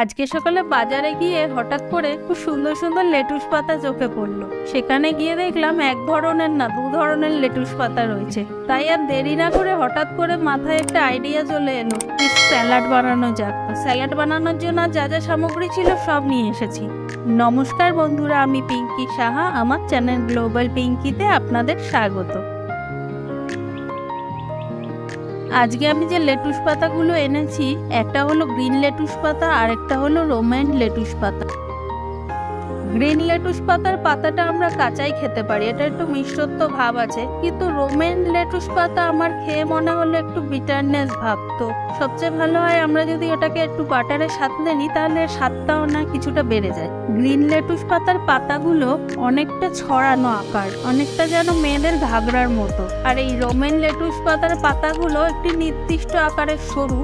আজকে সকালে বাজারে গিয়ে হঠাৎ করে খুব সুন্দর সুন্দর লেটুস পাতা চোখে পড়ল। সেখানে গিয়ে দেখলাম এক ধরনের না, দু ধরনের লেটুস পাতা রয়েছে। তাই আর দেরি না করে হঠাৎ করে মাথায় একটা আইডিয়া চলে এলো স্যালাড বানানো যাক। স্যালাড বানানোর জন্য যা যা সামগ্রী ছিল সব নিয়ে এসেছি। নমস্কার বন্ধুরা, আমি পিঙ্কি সাহা, আমার চ্যানেল গ্লোবাল পিঙ্কিতে আপনাদের স্বাগত। আজকে আমি যে লেটুস পাতাগুলো এনেছি, একটা হলো গ্রিন লেটুস পাতা আর একটা হলো রোম্যান্ড লেটুস পাতা। গ্রিন লেটুস পাতার পাতাটা আমরা কাঁচাই খেতে পারি। এটা একটু মিষ্টত্ব ভাব আছে। কিন্তু রোমেন লেটুস পাতা আমার খেয়ে মনে হলো একটু বিটারনেস ভাব। তো সবচেয়ে ভালো হয় আমরা যদি ওটাকে একটু বাটারে সাথে নিই, তাহলে স্বাদটাও না কিছুটা বেড়ে যায়। গ্রিন লেটুস পাতার পাতাগুলো অনেকটা ছড়ানো আকার, অনেকটা যেন মেয়েদের ঘাগরার মতো। আর এই রোমেন লেটুস পাতার পাতাগুলো একটি নির্দিষ্ট আকারের সরু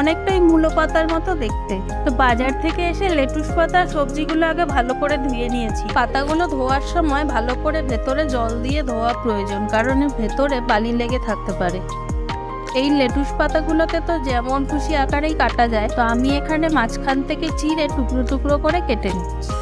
অনেকটাই মূলো পাতার মতো দেখতে। তো বাজার থেকে এসে লেটুস পাতা সবজিগুলো আগে ভালো করে ধুয়ে নিয়েছি। পাতাগুলো ধোয়ার সময় ভালো করে ভেতরে জল দিয়ে ধোয়া প্রয়োজন, কারণ ভেতরে বালি লেগে থাকতে পারে। এই লেটুস পাতাগুলোকে তো যেমন খুশি আকারেই কাটা যায়, তো আমি এখানে মাঝখান থেকে চিড়ে টুকরো টুকরো করে কেটে নিচ্ছি।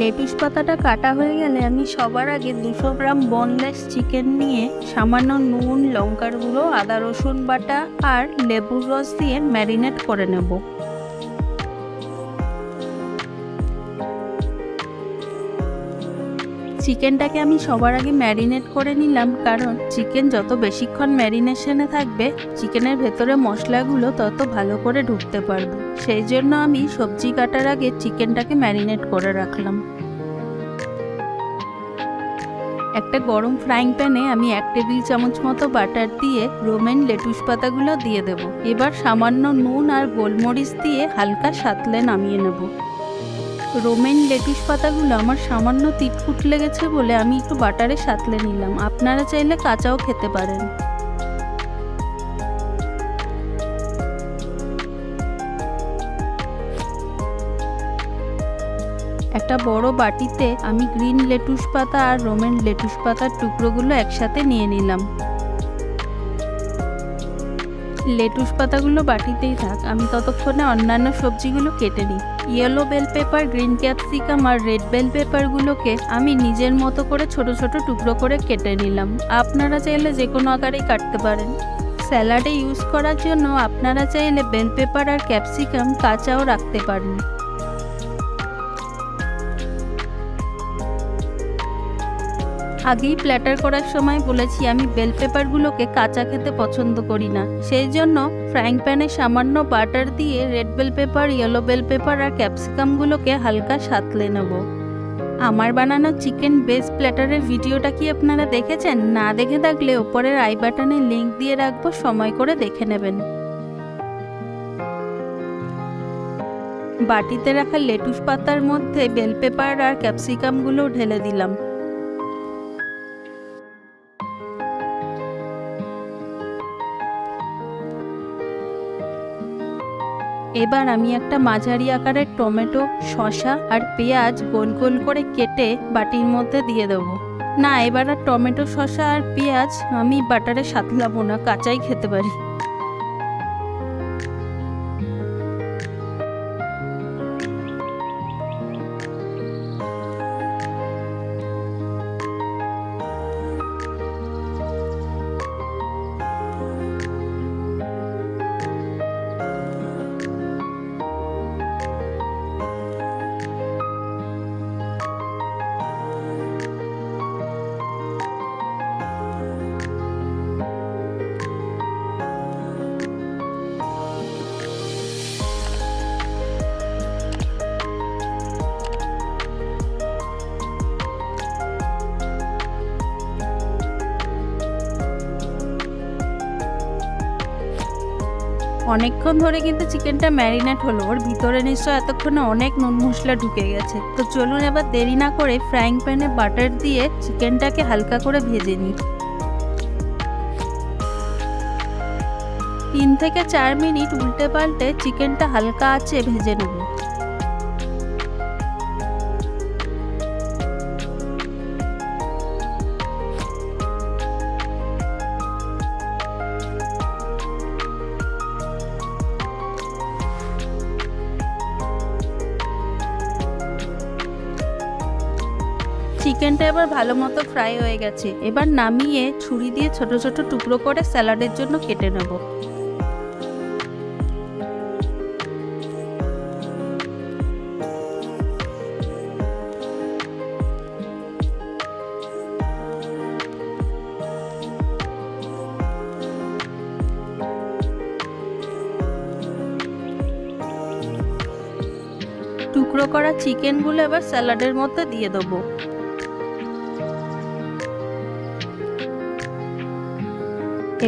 লেটুস পাতাটা কাটা হয়ে গেলে আমি সবার আগে দুশো গ্রাম বনলেস চিকেন নিয়ে সামান্য নুন, লঙ্কার গুঁড়ো, আদা রসুন বাটা আর লেবুর রস দিয়ে ম্যারিনেট করে নেব। চিকেনটাকে আমি সবার আগে ম্যারিনেট করে নিলাম, কারণ চিকেন যত বেশিক্ষণ ম্যারিনেশনে থাকবে, চিকেনের ভেতরে মশলাগুলো তত ভালো করে ঢুকতে পারবে। সেই জন্য আমি সবজি কাটার আগে চিকেনটাকে ম্যারিনেট করে রাখলাম। একটা গরম ফ্রাইং প্যানে আমি এক টেবিল চামচ মতো বাটার দিয়ে রোমেন লেটুস পাতাগুলো দিয়ে দেব। এবার সামান্য নুন আর গোলমরিচ দিয়ে হালকা সাতলে নামিয়ে নেব। রোমেন লেটুস পাতাগুলো আমার সামান্য তিটকুট লেগেছে বলে আমি একটু বাটারে সাতলে নিলাম। আপনারা চাইলে কাঁচাও খেতে পারেন। একটা বড় বাটিতে আমি গ্রিন লেটুস পাতা আর রোমেন লেটুস পাতার টুকরোগুলো একসাথে নিয়ে নিলাম। লেটুস পাতাগুলো বাটিতেই থাক, আমি ততক্ষণে অন্যান্য সবজিগুলো কেটে নিই। Yellow bell pepper green capsicum আর রেড বেল পেপারগুলোকে আমি নিজের মতো করে ছোট ছোট টুকরো করে কেটে নিলাম। আপনারা চাইলে যে কোনো আকারেই কাটতে পারেন। স্যালাডে ইউজ করার জন্য আপনারা চাইলে বেল পেপার আর ক্যাপসিকাম কাঁচাও রাখতে পারেন। আগেই প্ল্যাটার করার সময় বলেছি আমি বেল পেপারগুলোকে কাঁচা খেতে পছন্দ করি না। সেই জন্য ফ্রাইং প্যানে সামান্য বাটার দিয়ে red bell pepper, yellow bell pepper আর ক্যাপসিকামগুলোকে হালকা সাতলে নেব। আমার বানানো চিকেন বেস প্ল্যাটারের ভিডিওটা কি আপনারা দেখেছেন? না দেখে থাকলে ওপরের আই বাটনে লিঙ্ক দিয়ে রাখব, সময় করে দেখে নেবেন। বাটিতে রাখা লেটুস পাতার মধ্যে বেল পেপার আর ক্যাপসিকামগুলো ঢেলে দিলাম। এবার আমি একটা মাঝারি আকারের টমেটো, শসা আর পেঁয়াজ গোল গোল করে কেটে বাটির মধ্যে দিয়ে দেবো। না, এবার আর টমেটো, শসা আর পেঁয়াজ আমি বাটারে সাতলাবো না, কাঁচাই খেতে পারি। অনেকক্ষণ ধরে কিন্তু চিকেনটা ম্যারিনেট হলো। ওর ভিতরে নিশ্চয় এতক্ষণে অনেক নুন মশলা ঢুকে গেছে। তো চলুন এবার দেরি না করে ফ্রাইং প্যানে বাটার দিয়ে চিকেনটাকে হালকা করে ভেজে নিই। তিন থেকে চার মিনিট উল্টে পাল্টে চিকেনটা হালকা আছে ভেজে নেব। চিকেনটা এবার ভালো মতো ফ্রাই হয়ে গেছে। এবার নামিয়ে ছুরি দিয়ে ছোট ছোট টুকরো করে স্যালাডের জন্য কেটে নেব। টুকরো করা চিকেনগুলো এবার স্যালাডের মধ্যে দিয়ে দেবো।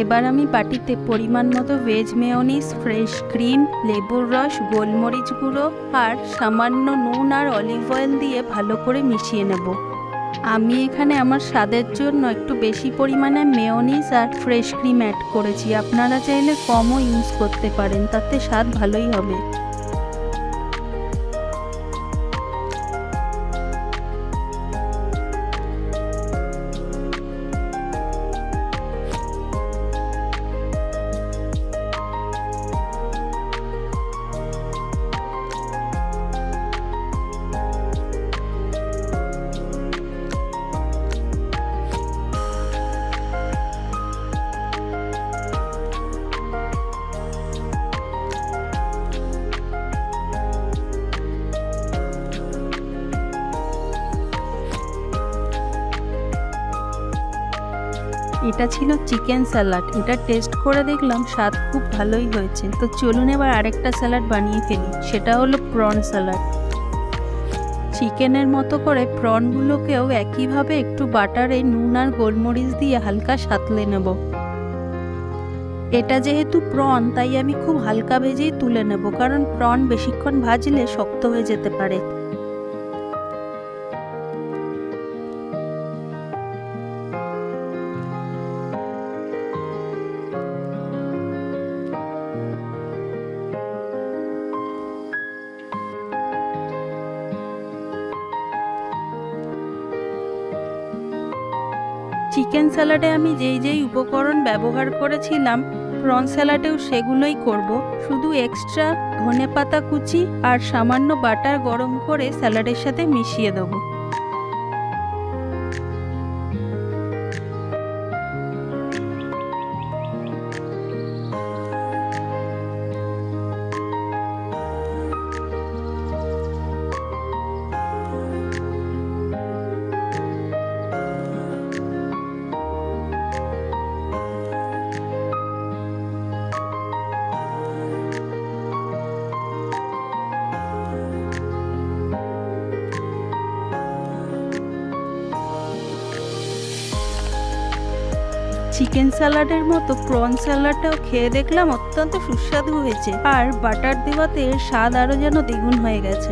এবার আমি বাটিতে পরিমাণ মতো ভেজ মেয়নিস ফ্রেশ ক্রিম লেবুর রস, গোলমরিচ গুঁড়ো আর সামান্য নুন আর অলিভ অয়েল দিয়ে ভালো করে মিশিয়ে নেব। আমি এখানে আমার স্বাদের জন্য একটু বেশি পরিমাণে মেয়নিস আর ফ্রেশ ক্রিম অ্যাড করেছি। আপনারা চাইলে কমও ইউজ করতে পারেন, তাতে স্বাদ ভালোই হবে। এটা ছিল চিকেন স্যালাড। এটা টেস্ট করে দেখলাম স্বাদ খুব ভালোই হয়েছে। তো চলুন এবার আরেকটা স্যালাড বানিয়ে ফেলি। সেটা হলো প্রন স্যালাড চিকেনের মতো করে প্রনগুলোকেও একইভাবে একটু বাটারে নুন আর গোলমরিচ দিয়ে হালকা সাতলে নেব। এটা যেহেতু প্রন তাই আমি খুব হালকা ভেজেই তুলে নেব। কারণ প্রন বেশিক্ষণ ভাজলে শক্ত হয়ে যেতে পারে। চিকেন স্যালাডে আমি যেই যেই উপকরণ ব্যবহার করেছিলাম, প্রন স্যালাডেও সেগুলোই করব। শুধু এক্সট্রা ধনে পাতা কুচি আর সামান্য বাটার গরম করে স্যালাডের সাথে মিশিয়ে দেবো। চিকেন স্যালাডের মতো প্রন স্যালাডটাও খেয়ে দেখলাম অত্যন্ত সুস্বাদু হয়েছে। আর বাটার দেওয়াতে স্বাদ আরও যেন দ্বিগুণ হয়ে গেছে।